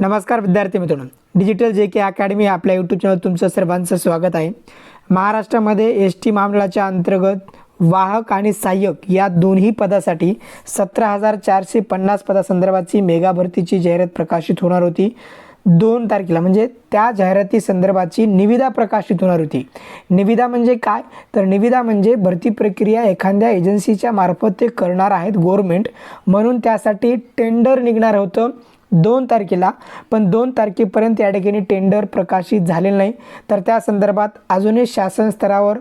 नमस्कार विद्यार्थी मित्रांनो. डिजिटल जे के अकॅडमी आपल्या यूट्यूब चॅनल तुमचं सर्वांचं स्वागत आहे. महाराष्ट्रामध्ये एस टी महामंडळाच्या अंतर्गत वाहक आणि सहाय्यक या दोन्ही पदासाठी सतरा हजार चारशे पन्नास पदासंदर्भाची मेगा भरतीची जाहिरात प्रकाशित होणार होती. दोन तारखेला म्हणजे त्या जाहिराती संदर्भाची निविदा प्रकाशित होणार होती. निविदा म्हणजे काय? तर निविदा म्हणजे भरती प्रक्रिया एखाद्या एजन्सीच्या मार्फत ते करणार आहेत गव्हर्मेंट म्हणून त्यासाठी टेंडर निघणार होतं. दोन तारखेला पण दोन तारखेपर्यंत या ठिकाणी टेंडर प्रकाशित झालेलं नाही. तर त्या संदर्भात अजूनही शासन स्तरावर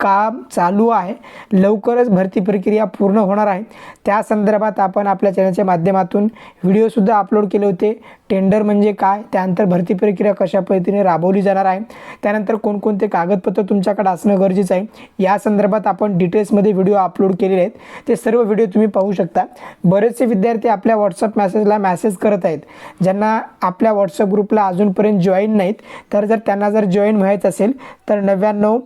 काम चालू आहे. लवकरच भरती प्रक्रिया पूर्ण होणार आहे. त्या संदर्भात आपण आपल्या चॅनलच्या माध्यमातून व्हिडिओसुद्धा अपलोड केले होते. टेंडर म्हणजे काय? त्यानंतर भरती प्रक्रिया कशा पद्धतीने राबवली जाणार आहे? त्यानंतर कोणकोणते कागदपत्र तुमच्याकडे असणं गरजेचं आहे? या संदर्भात आपण डिटेल्समध्ये व्हिडिओ अपलोड केलेले आहेत. ते सर्व व्हिडिओ तुम्ही पाहू शकता. बरेचसे विद्यार्थी आपल्या व्हॉट्सअप मॅसेजला मॅसेज करत आहेत. ज्यांना आपल्या व्हॉट्सअप ग्रुपला अजूनपर्यंत जॉईन नाहीत. तर जर त्यांना जर जॉईन व्हायचं असेल तर नव्याण्णव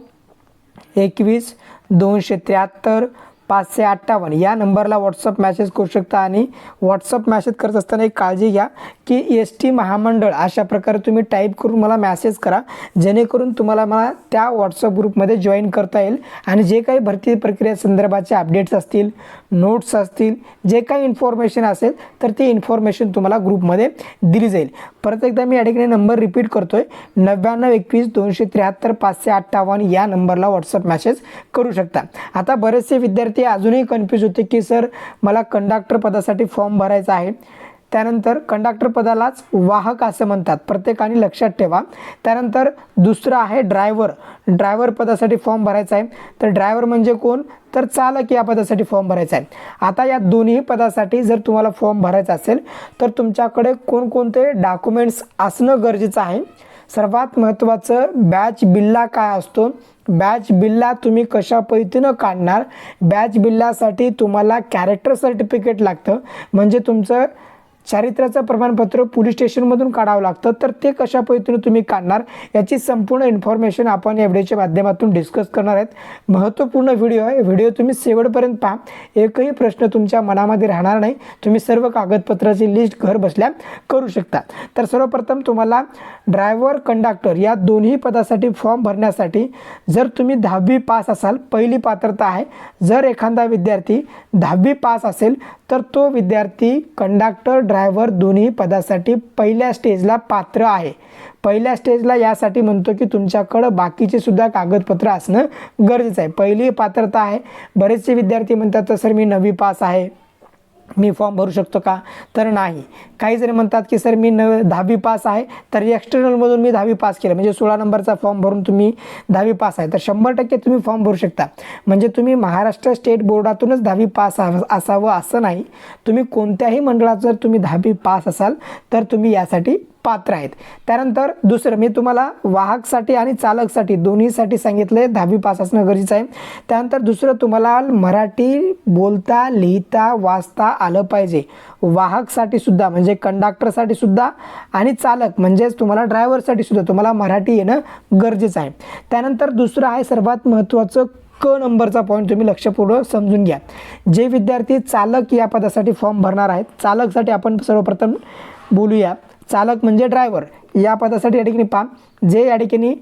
एकवीस दोनशे त्र्याहत्तर पाचशे अठ्ठावन्न. या नंबरला व्हॉट्सअप मॅसेज करू शकता आणि व्हॉट्सअप मॅसेज करत असताना एक काळजी घ्या की एस टी महामंडळ अशा प्रकारे तुम्ही टाईप करून मला मॅसेज करा. जेणेकरून तुम्हाला मला त्या व्हॉट्सअप ग्रुपमध्ये जॉईन करता येईल आणि जे काही भरती प्रक्रिया संदर्भाचे अपडेट्स असतील नोट्स असतील जे काही इन्फॉर्मेशन असेल तर ती इन्फॉर्मेशन तुम्हाला ग्रुपमध्ये दिली जाईल. परत एकदा मी या ठिकाणी नंबर रिपीट करतो आहे नव्याण्णव एकवीस दोनशे त्र्याहत्तर पाचशे अठ्ठावन्न या नंबरला व्हॉट्सअप मॅसेज करू शकता. आता बरेचसे विद्यार्थी अजूनही कन्फ्यूज होते की सर मला कंडक्टर पदासाठी फॉर्म भरायचा आहे. त्यानंतर कंडक्टर पदालाच वाहक असं म्हणतात. प्रत्येकाने लक्षात ठेवा. त्यानंतर दुसरं आहे ड्रायव्हर ड्रायव्हर पदासाठी फॉर्म भरायचा आहे. तर ड्रायव्हर म्हणजे कोण? तर चालक या पदासाठी फॉर्म भरायचा आहे. आता या दोन्ही पदासाठी जर तुम्हाला फॉर्म भरायचा असेल तर तुमच्याकडे कोणकोणते डॉक्युमेंट्स असणं गरजेचं आहे? सर्वात महत्त्वाचं बॅच बिल्ला काय असतो? बॅच बिल्ला तुम्ही कशा पद्धतीनं काढणार? बॅच बिल्लासाठी तुम्हाला कॅरेक्टर सर्टिफिकेट लागतं. म्हणजे तुमचं चारित्र्याचं प्रमाणपत्र पोलीस स्टेशनमधून काढावं लागतं. तर ते कशा पद्धतीने तुम्ही काढणार याची संपूर्ण इन्फॉर्मेशन आपण या व्हिडिओच्या माध्यमातून डिस्कस करणार आहेत. महत्त्वपूर्ण व्हिडिओ आहे. व्हिडिओ तुम्ही शेवटपर्यंत पहा. एकही प्रश्न तुमच्या मनामध्ये राहणार नाही. तुम्ही सर्व कागदपत्राची लिस्ट घर बसल्या करू शकता. तर सर्वप्रथम तुम्हाला ड्रायव्हर कंडक्टर या दोन्ही पदासाठी फॉर्म भरण्यासाठी जर तुम्ही दहावी पास असाल पहिली पात्रता आहे. जर एखादा विद्यार्थी दहावी पास असेल तर तो विद्यार्थी कंडक्टर ड्रायव्हर दोन्ही पदासाठी पहिल्या स्टेजला पात्र आहे. पहिल्या स्टेजला यासाठी म्हणतो की तुमच्याकडं बाकीचे सुद्धा कागदपत्र असणं गरजेचं आहे. पहिली पात्रता आहे. बरेचसे विद्यार्थी म्हणतात तर सर मी नवी पास आहे. मी फॉर्म भरू शकतो का? तर नाही. काही जण म्हणतात की सर मी न दहावी पास आहे तर एक्सटर्नलमधून मी दहावी पास केलं. म्हणजे सोळा नंबरचा फॉर्म भरून तुम्ही दहावी पास आहे. तर शंभर टक्के तुम्ही फॉर्म भरू शकता. म्हणजे तुम्ही महाराष्ट्र स्टेट बोर्डातूनच दहावी पास असावं असं नाही. तुम्ही कोणत्याही मंडळात जर तुम्ही दहावी पास असाल तर तुम्ही यासाठी पात्र आहेत. त्यानंतर दुसरं मी तुम्हाला वाहकसाठी आणि चालकसाठी दोन्हीसाठी सांगितले दहावी पास असणं गरजेचं आहे. त्यानंतर दुसरं तुम्हाला मराठी बोलता लिहिता वाचता आलं पाहिजे. वाहकसाठी सुद्धा म्हणजे कंडक्टरसाठी सुद्धा आणि चालक म्हणजेच तुम्हाला ड्रायव्हरसाठी सुद्धा तुम्हाला मराठी येणं गरजेचं आहे. त्यानंतर दुसरं आहे सर्वात महत्त्वाचं क नंबरचा पॉईंट तुम्ही लक्षपूर्वक समजून घ्या. जे विद्यार्थी चालक या पदासाठी फॉर्म भरणार आहेत चालकसाठी आपण सर्वप्रथम बोलूया. चालक म्हणजे ड्रायव्हर या पदासाठी या ठिकाणी पहा. जे या ठिकाणी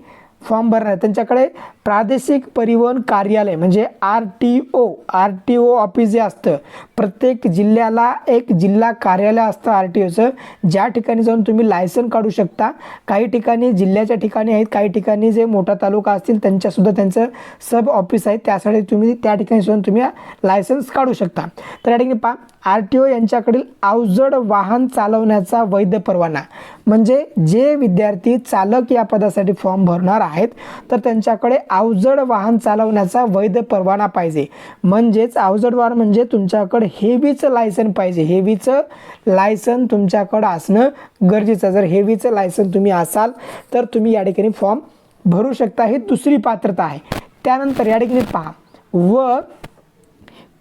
फॉर्म भरणार आहे त्यांच्याकडे प्रादेशिक परिवहन कार्यालय म्हणजे R T O R T O office जे असतं प्रत्येक जिल्ह्याला एक जिल्हा कार्यालय असतं आर टी ओचं ज्या ठिकाणी जाऊन तुम्ही लायसन काढू शकता. काही ठिकाणी जिल्ह्याच्या ठिकाणी आहेत काही ठिकाणी जे मोठा तालुका असतील त्यांच्यासुद्धा त्यांचं सब ऑफिस आहे. त्यासाठी तुम्ही त्या ठिकाणी जाऊन तुम्ही लायसन्स काढू शकता. तर या ठिकाणी पहा आर टी ओ यांच्याकडील अवजड वाहन चालवण्याचा वैध परवाना म्हणजे जे विद्यार्थी चालक या पदासाठी फॉर्म भरणार आहेत तर त्यांच्याकडे अवजड वाहन चालवण्याचा वैध परवाना पाहिजे. म्हणजेच अवजड वाहन म्हणजे तुमच्याकडे हेवीचं लायसन पाहिजे. हेवीचं लायसन तुमच्याकडं असणं गरजेचं. जर हेवीचं लायसन तुम्ही असाल तर तुम्ही या ठिकाणी फॉर्म भरू शकता. ही दुसरी पात्रता आहे. त्यानंतर या ठिकाणी पहा. व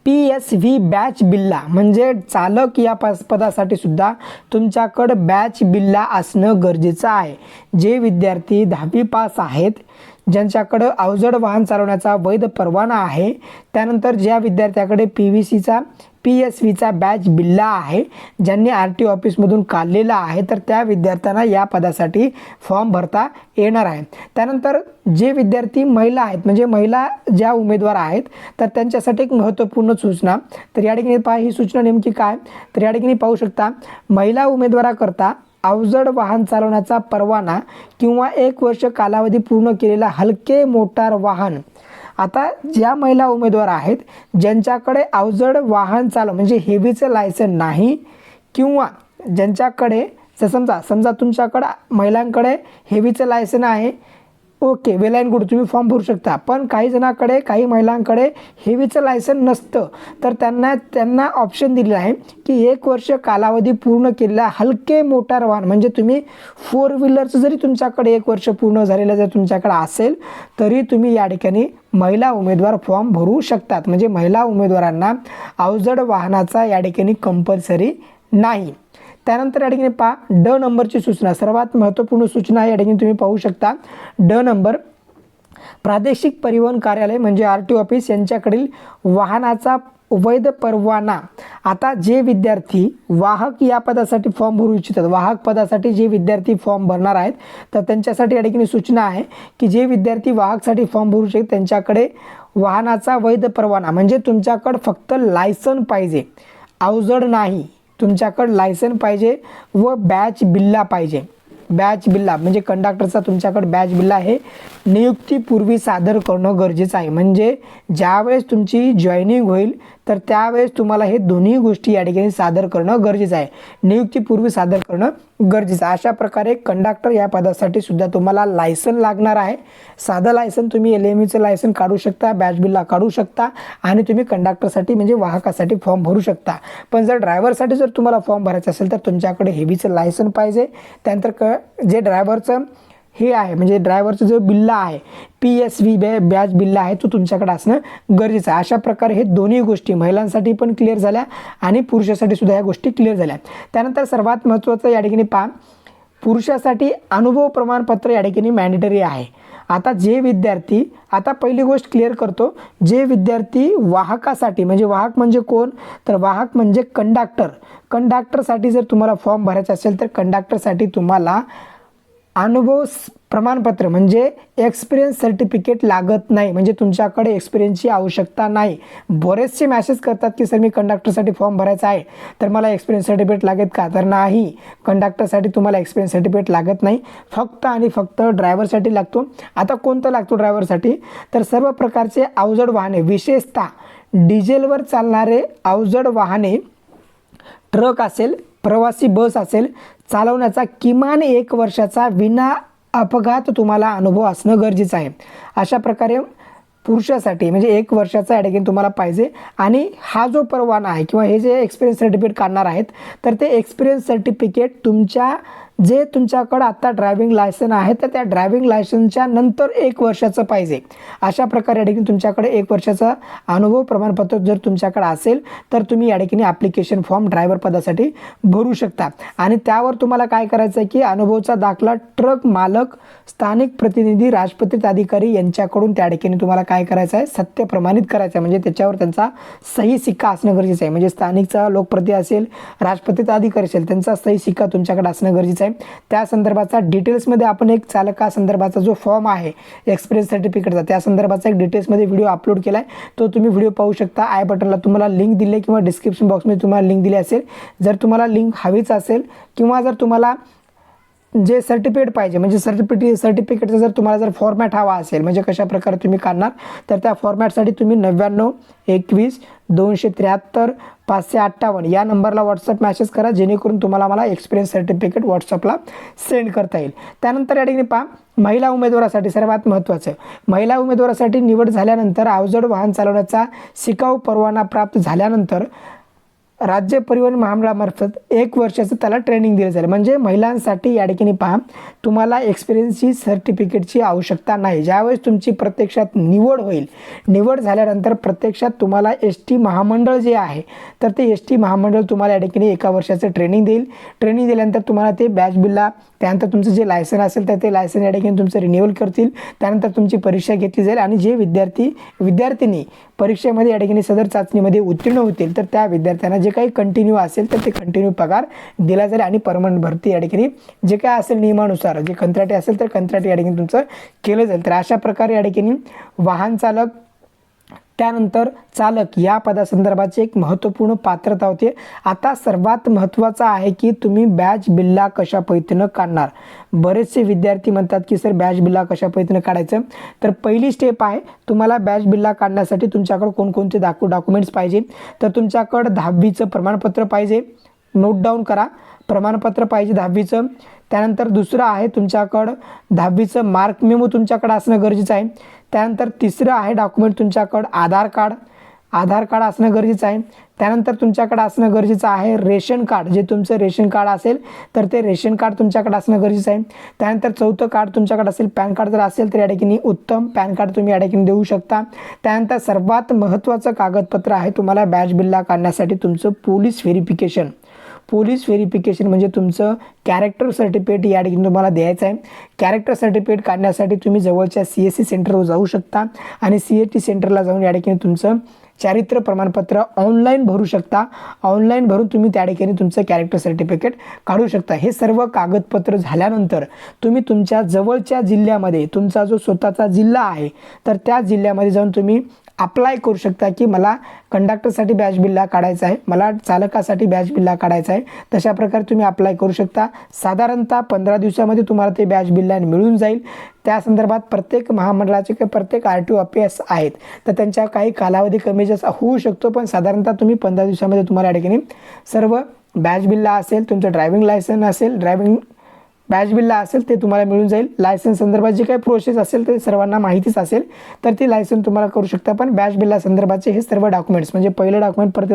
पी एस व्ही बॅच बिल्ला म्हणजे चालक या पस पदासाठी सुद्धा तुमच्याकडं बॅच बिल्ला असणं गरजेचं आहे. जे विद्यार्थी दहावी पास आहेत ज्यांच्याकडं अवजड वाहन चालवण्याचा वैध परवाना आहे त्यानंतर ज्या विद्यार्थ्याकडे पी व्ही सीचा पी एस व्हीचा बॅच बिल्ला आहे ज्यांनी आर टी ऑफिसमधून काढलेला आहे तर त्या विद्यार्थ्यांना या पदासाठी फॉर्म भरता येणार आहे. त्यानंतर जे विद्यार्थी महिला आहेत म्हणजे महिला ज्या उमेदवार आहेत तर त्यांच्यासाठी एक महत्त्वपूर्ण सूचना. तर या ठिकाणी पहा ही सूचना नेमकी काय? तर या ठिकाणी पाहू शकता महिला उमेदवाराकरता अवजड वाहन चालवण्याचा परवाना किंवा एक वर्ष कालावधी पूर्ण केलेला हलके मोटार वाहन. आता ज्या महिला उमेदवार आहेत ज्यांच्याकडे अवजड वाहन चालव म्हणजे हेवीचं लायसन नाही किंवा ज्यांच्याकडे जर समजा समजा तुमच्याकडं महिलांकडे हेवीचं लायसन आहे ओके वेल अँड गुड तुम्ही फॉर्म भरू शकता. पण काही जणांकडे काही महिलांकडे हेवीचं लायसन नसतं. तर त्यांना त्यांना ऑप्शन दिलेलं आहे की एक वर्ष कालावधी पूर्ण केलेला हलके मोटार वाहन म्हणजे तुम्ही फोर व्हीलरचं जरी तुमच्याकडे एक वर्ष पूर्ण झालेलं जर तुमच्याकडे असेल तरी तुम्ही या ठिकाणी महिला उमेदवार फॉर्म भरू शकतात. म्हणजे महिला उमेदवारांना अवजड वाहनाचा या ठिकाणी कंपल्सरी नाही. त्यानंतर या ठिकाणी पहा ड नंबरची सूचना सर्वात महत्त्वपूर्ण सूचना या ठिकाणी तुम्ही पाहू शकता. ड नंबर प्रादेशिक परिवहन कार्यालय म्हणजे आर टी ऑफिस यांच्याकडील वाहनाचा वैध परवाना. आता जे विद्यार्थी वाहक या पदासाठी फॉर्म भरू इच्छितात वाहक पदासाठी जे विद्यार्थी फॉर्म भरणार आहेत तर त्यांच्यासाठी या ठिकाणी सूचना आहे की जे विद्यार्थी वाहकसाठी फॉर्म भरू शकतात त्यांच्याकडे वाहनाचा वैध परवाना म्हणजे तुमच्याकडं फक्त लायसन पाहिजे. अवजड नाही. तुमच्याकडं लायसन पाहिजे व बॅच बिल्ला पाहिजे. बॅच बिल्ला म्हणजे कंडक्टरचा तुमच्याकडे बॅच बिल्ला आहे. नियुक्तीपूर्वी सादर करणं गरजेचं आहे. म्हणजे ज्यावेळेस तुमची जॉईनिंग होईल तर त्यावेळेस तुम्हाला हे दोन्ही गोष्टी या ठिकाणी सादर करणं गरजेचं आहे. नियुक्तीपूर्वी सादर करणं गरजेचं आहे. अशा प्रकारे कंडक्टर या पदासाठी सुद्धा तुम्हाला लायसन लागणार आहे. साधं लायसन तुम्ही एल एम ईचं लायसन काढू शकता बॅच बिलला काढू शकता आणि तुम्ही कंडक्टरसाठी म्हणजे वाहकासाठी फॉर्म भरू शकता. पण जर ड्रायव्हरसाठी जर तुम्हाला फॉर्म भरायचा असेल तर तुमच्याकडे हेवीचं लायसन पाहिजे. त्यानंतर क जे ड्रायव्हरचं हे आहे. म्हणजे ड्रायव्हरचं जो बिल्ला आहे पी एस व्ही बॅ बॅच बिल्ला आहे तो तुमच्याकडे असणं गरजेचं आहे. अशा प्रकारे हे दोन्ही गोष्टी महिलांसाठी पण क्लिअर झाल्या आणि पुरुषासाठी सुद्धा या गोष्टी क्लिअर झाल्या. त्यानंतर सर्वात महत्त्वाचं या ठिकाणी पहा. पुरुषासाठी अनुभव प्रमाणपत्र या ठिकाणी मॅन्डेटरी आहे. आता जे विद्यार्थी आता पहिली गोष्ट क्लिअर करतो. जे विद्यार्थी वाहकासाठी म्हणजे वाहक म्हणजे कोण? तर वाहक म्हणजे कंडक्टर कंडक्टरसाठी जर तुम्हाला फॉर्म भरायचा असेल तर कंडक्टरसाठी तुम्हाला अनुभव स- प्रमाणपत्र म्हणजे एक्सपिरियन्स सर्टिफिकेट लागत नाही. म्हणजे तुमच्याकडे एक्सपिरियन्सची आवश्यकता नाही. बरेचसे मॅसेज करतात की सर मी कंडक्टरसाठी फॉर्म भरायचा आहे. तर मला एक्सपिरियन्स सर्टिफिकेट लागेल का? तर नाही. कंडक्टरसाठी तुम्हाला एक्सपिरियन्स सर्टिफिकेट लागत नाही. फक्त आणि फक्त ड्रायव्हरसाठी लागतो. आता कोणतं लागतो ड्रायव्हरसाठी तर सर्व प्रकारचे अवजड वाहने विशेषतः डिझेलवर चालणारे अवजड वाहने ट्रक असेल प्रवासी बस असेल चालवण्याचा किमान एक वर्षाचा विना अपघात तुम्हाला अनुभव असणं गरजेचं आहे. अशा प्रकारे पुरुषासाठी म्हणजे एक वर्षाचा ॲडगेन तुम्हाला पाहिजे. आणि हा जो परवाना आहे किंवा हे जे एक्सपिरियन्स सर्टिफिकेट काढणार आहेत तर ते एक्सपिरियन्स सर्टिफिकेट तुमच्या जे तुमच्याकडं आत्ता ड्रायव्हिंग लायसन आहे तर त्या ड्रायव्हिंग लायसनच्या नंतर एक वर्षाचं पाहिजे. अशा प्रकारे या ठिकाणी तुमच्याकडे एक वर्षाचा अनुभव प्रमाणपत्र जर तुमच्याकडे असेल तर तुम्ही या ठिकाणी ॲप्लिकेशन फॉर्म ड्रायव्हर पदासाठी भरू शकता. आणि त्यावर तुम्हाला काय करायचं आहे की अनुभवचा दाखला ट्रक मालक स्थानिक प्रतिनिधी राजपत्रित अधिकारी यांच्याकडून त्या ठिकाणी तुम्हाला काय करायचं आहे सत्य प्रमाणित करायचं आहे म्हणजे त्याच्यावर त्यांचा सही सिक्का असणं गरजेचं आहे. म्हणजे स्थानिकचा लोकप्रती असेल राजपत्रित अधिकारी असेल त्यांचा सही सिक्का तुमच्याकडे असणं गरजेचं आहे. त्या संदर्भाचा डिटेल्समध्ये आपण एक चालका संदर्भाचा जो फॉर्म आहे एक्सपिरियन्स सर्टिफिकेटचा त्या संदर्भाचा एक डिटेल्समध्ये व्हिडिओ अपलोड केला आहे तो तुम्ही व्हिडिओ पाहू शकता. आय बटनला तुम्हाला लिंक दिली किंवा डिस्क्रिप्शन बॉक्समध्ये तुम्हाला लिंक दिली असेल. जर तुम्हाला लिंक हवीच असेल किंवा जर तुम्हाला जे सर्टिफिकेट पाहिजे म्हणजे सर्टिफिकेट सर्टिफिकेटचा जर तुम्हाला जर फॉर्मॅट हवा असेल म्हणजे कशा प्रकारे तुम्ही काढणार तर त्या फॉर्मॅटसाठी तुम्ही नव्याण्णव एकवीस दोनशे त्र्याहत्तर पाचशे अठ्ठावन्न या नंबरला व्हॉट्सअप मॅसेज करा जेणेकरून तुम्हाला मला एक्सपिरियन्स सर्टिफिकेट व्हॉट्सअपला सेंड करता येईल. त्यानंतर या ठिकाणी पहा महिला उमेदवारासाठी सर्वात महत्त्वाचं महिला उमेदवारासाठी निवड झाल्यानंतर अवजड वाहन चालवण्याचा शिकाऊ परवाना प्राप्त झाल्यानंतर राज्य परिवहन महामंडळामार्फत एक वर्षाचं त्याला ट्रेनिंग दिलं जाईल. म्हणजे महिलांसाठी या ठिकाणी पहा तुम्हाला एक्सपिरियन्सची सर्टिफिकेटची आवश्यकता नाही. ज्यावेळेस तुमची प्रत्यक्षात निवड होईल निवड झाल्यानंतर प्रत्यक्षात तुम्हाला एस टी महामंडळ जे आहे तर ते एस टी महामंडळ तुम्हाला या ठिकाणी एका वर्षाचं ट्रेनिंग देईल. ट्रेनिंग दिल्यानंतर तुम्हाला ते बॅच बिलला त्यानंतर तुमचं जे लायसन असेल तर ते लायसन या ठिकाणी तुमचं रिन्युअल करतील. त्यानंतर तुमची परीक्षा घेतली जाईल आणि जे विद्यार्थी विद्यार्थिनी परीक्षेमध्ये या ठिकाणी सदर चाचणीमध्ये उत्तीर्ण होतील तर त्या विद्यार्थ्यांना जे काही कंटिन्यू असेल तर ते कंटिन्यू पगार दिला जाईल आणि परमनंट भरती या ठिकाणी. जे काय असेल नियमानुसार जे कंत्राटी असेल तर कंत्राटी या ठिकाणी तुमचं केलं जाईल. तर अशा प्रकारे या ठिकाणी वाहन चालक त्यानंतर चालक या पदासंदर्भाची एक महत्त्वपूर्ण पात्रता होते. आता सर्वात महत्त्वाचं आहे की तुम्ही बॅच बिल्ला कशा पद्धतीनं काढणार? बरेचसे विद्यार्थी म्हणतात की सर बॅच बिल्ला कशा पद्धतीनं काढायचं? तर पहिली स्टेप आहे तुम्हाला बॅच बिल्ला काढण्यासाठी तुमच्याकडं कोणकोणते दाखव डॉक्युमेंट्स पाहिजे? तर तुमच्याकडं दहावीचं प्रमाणपत्र पाहिजे. नोट डाऊन करा. प्रमाणपत्र पाहिजे दहावीचं. त्यानंतर दुसरं आहे तुमच्याकडं दहावीचं मार्क मेमो तुमच्याकडं असणं गरजेचं आहे. त्यानंतर तिसरं आहे डॉक्युमेंट तुमच्याकडं आधार कार्ड. आधार कार्ड असणं गरजेचं आहे. त्यानंतर तुमच्याकडे असणं गरजेचं आहे रेशन कार्ड. जे तुमचं रेशन कार्ड असेल तर ते रेशन कार्ड तुमच्याकडे असणं गरजेचं आहे. त्यानंतर चौथं कार्ड तुमच्याकडे असेल पॅन कार्ड जर असेल तर या ठिकाणी उत्तम पॅन कार्ड तुम्ही या ठिकाणी देऊ शकता. त्यानंतर सर्वात महत्त्वाचं कागदपत्र आहे तुम्हाला बॅच बिल्ला काढण्यासाठी तुमचं पोलीस व्हेरिफिकेशन. पोलीस व्हेरिफिकेशन म्हणजे तुमचं कॅरेक्टर सर्टिफिकेट या ठिकाणी तुम्हाला द्यायचं आहे. कॅरेक्टर सर्टिफिकेट काढण्यासाठी तुम्ही जवळच्या सी एस सी सेंटरवर जाऊ शकता आणि सी एस टी सेंटरला जाऊन या ठिकाणी तुमचं चारित्र्य प्रमाणपत्र ऑनलाईन भरू शकता. ऑनलाईन भरून तुम्ही त्या ठिकाणी तुमचं कॅरेक्टर सर्टिफिकेट काढू शकता. हे सर्व कागदपत्र झाल्यानंतर तुम्ही तुमच्या जवळच्या जिल्ह्यामध्ये तुमचा जो स्वतःचा जिल्हा आहे तर त्या जिल्ह्यामध्ये जाऊन तुम्ही अप्लाय करू शकता की मला कंडक्टरसाठी बॅच बिल्ला काढायचा आहे मला चालकासाठी बॅच बिल्ला काढायचा आहे. तशा प्रकारे तुम्ही अप्लाय करू शकता. साधारणतः पंधरा दिवसामध्ये तुम्हाला ते बॅच बिल्ला मिळून जाईल. त्या संदर्भात प्रत्येक महामंडळाचे किंवा प्रत्येक आर टी ओ एस आहेत. तर त्यांच्या काही कालावधी कमी जास्त होऊ शकतो पण साधारणतः तुम्ही पंधरा दिवसामध्ये तुम्हाला या ठिकाणी सर्व बॅच बिल्ला असेल तुमचं ड्रायव्हिंग लायसन असेल ड्रायव्हिंग बॅच बिलला असेल ते तुम्हाला मिळून जाईल. लायसन्स संदर्भात जी काही प्रोसेस असेल ते सर्वांना माहितीच असेल. तर ती लायसन तुम्हाला करू शकता. पण बॅच बिलला संदर्भाचे हे सर्व डॉक्युमेंट्स म्हणजे पहिलं डॉक्युमेंट परत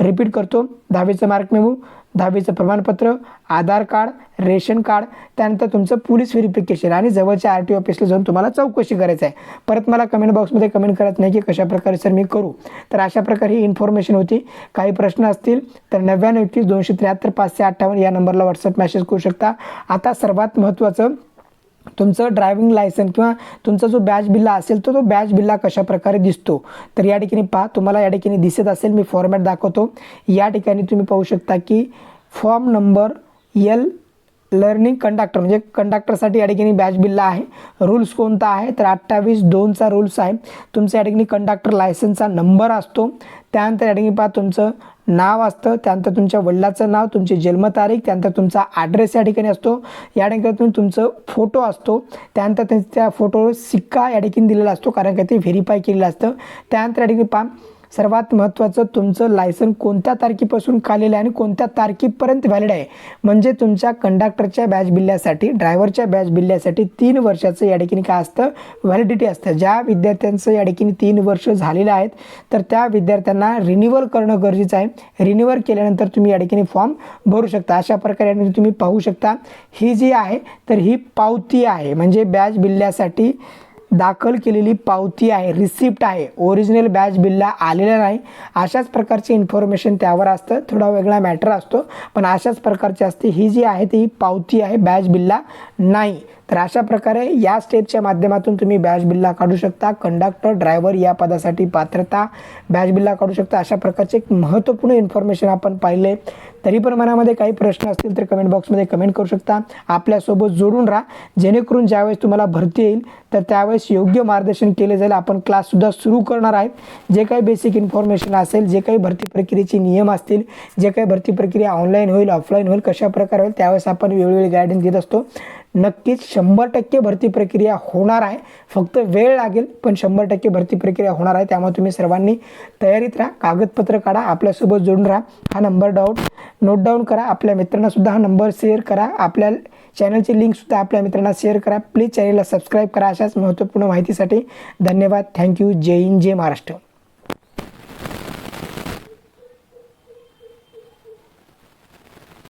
रिपीट करतो. दहावीचं मार्क मेमू दहावीचं प्रमाणपत्र आधार कार्ड रेशन कार्ड त्यानंतर तुमचं पोलीस व्हेरिफिकेशन आणि जवळच्या आर टी ऑफिसला जाऊन तुम्हाला चौकशी करायचं आहे. परत मला कमेंट बॉक्समध्ये कमेंट करत नाही की कशा प्रकारे सर मी करू. तर अशा प्रकारे ही इन्फॉर्मेशन होती. काही प्रश्न असतील तर नव्याण्णव एकवीस दोनशे त्र्याहत्तर पाचशे अठ्ठावन्न या नंबरला व्हॉट्सअप मेसेज करू शकता. आता सर्वात महत्त्वाचं तुमचं ड्रायव्हिंग लायसन किंवा तुमचा जो बॅच बिल्ला असेल तर तो बॅच बिल्ला कशा प्रकारे दिसतो? तर या ठिकाणी पहा तुम्हाला या ठिकाणी दिसत असेल मी फॉर्मॅट दाखवतो. या ठिकाणी तुम्ही पाहू शकता की form number L learning conductor म्हणजे कंडक्टरसाठी या ठिकाणी बॅच बिल्ला आहे. रूल्स कोणता आहे? तर अठ्ठावीस दोनचा रूल्स आहे. तुमचा या ठिकाणी कंडक्टर लायसनचा नंबर असतो. त्यानंतर या ठिकाणी पहा तुमचं नाव असतं. त्यानंतर तुमच्या वडिलाचं नाव तुमची जन्मतारीख त्यानंतर तुमचा ॲड्रेस या ठिकाणी असतो. या ठिकाणी तुमचं फोटो असतो. त्यानंतर त्या फोटोवर सिक्का या ठिकाणी दिलेला असतो कारण का ते व्हेरीफाय केलेलं असतं. त्यानंतर या ठिकाणी पहा सर्वात महत्त्वाचं तुमचं लायसन कोणत्या तारखेपासून काढलेलं आहे आणि कोणत्या तारखेपर्यंत व्हॅलिड आहे? म्हणजे तुमच्या कंडक्टरच्या बॅच बिल्ल्यासाठी ड्रायव्हरच्या बॅच बिल्ल्यासाठी तीन वर्षाचं या ठिकाणी काय असतं? व्हॅलिडिटी असतं. ज्या विद्यार्थ्यांचं या ठिकाणी तीन वर्ष झालेलं आहेत तर त्या विद्यार्थ्यांना रिन्युअल करणं गरजेचं आहे. रिन्युअल केल्यानंतर तुम्ही या ठिकाणी फॉर्म भरू शकता. अशा प्रकारे तुम्ही पाहू शकता. ही जी आहे तर ही पावती आहे. म्हणजे बॅच बिल्ल्यासाठी दाखल केलेली पावती आहे रिसिप्ट आहे. ओरिजिनल बॅच बिलला आलेलं नाही. अशाच प्रकारची इन्फॉर्मेशन त्यावर असतं. थोडा वेगळा मॅटर असतो. पण अशाच प्रकारची असते. ही जी आहे ती पावती आहे बॅच बिलला नाही. तर अशा प्रकारे या स्टेपच्या माध्यमातून तुम्ही बॅच बिल्ला काढू शकता कंडक्टर ड्रायव्हर या पदासाठी पात्रता बॅच बिल्ला काढू शकता. अशा प्रकारचे एक महत्त्वपूर्ण इन्फॉर्मेशन आपण पाहिले. तरी पण मनामध्ये काही प्रश्न असतील तर कमेंट बॉक्समध्ये कमेंट करू शकता. आपल्यासोबत जोडून राहा. जेणेकरून ज्यावेळेस तुम्हाला भरती येईल तर त्यावेळेस योग्य मार्गदर्शन केले जाईल. आपण क्लाससुद्धा सुरू करणार आहेत जे काही बेसिक इन्फॉर्मेशन असेल जे काही भरती प्रक्रियेचे नियम असतील जे काही भरती प्रक्रिया ऑनलाईन होईल ऑफलाईन होईल कशा प्रकारे होईल त्यावेळेस आपण वेळोवेळी गायडन्स देत असतो. नक्कीच शंभर टक्के भरती प्रक्रिया होणार आहे. फक्त वेळ लागेल पण शंभर टक्के भरती प्रक्रिया होणार आहे. त्यामुळे तुम्ही सर्वांनी तयारीत राहा कागदपत्र काढा आपल्यासोबत जोडून राहा. हा नंबर डाऊट नोट डाऊन करा. आपल्या मित्रांनासुद्धा हा नंबर शेअर करा. आपल्या चॅनलची लिंकसुद्धा आपल्या मित्रांना शेअर करा. प्लीज चॅनलला सबस्क्राईब करा अशाच महत्त्वपूर्ण माहितीसाठी. धन्यवाद. Thank you. जय हिंद जय महाराष्ट्र.